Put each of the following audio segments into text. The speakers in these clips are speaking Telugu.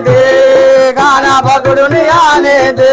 ఆనేది గాన భక్తుడుని ఆనేది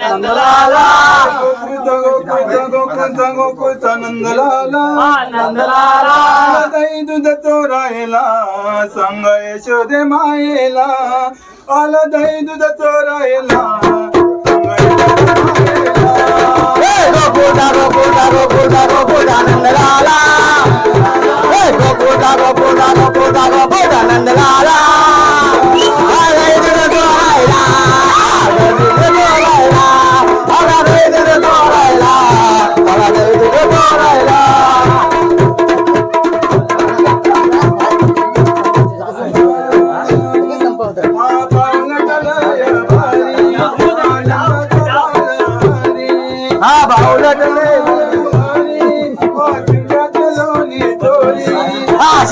నందలాలా తోరాయలా సంగ యశోదే మాయలా అలా దైదు తోరాయలా గోపుడా గోపుడా గోపుడా గోపుడా నందలాలా గోపుడా గోపుడా గోపుడా గోపుడా నందలాలా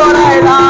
我来了。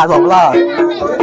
咋怎么了？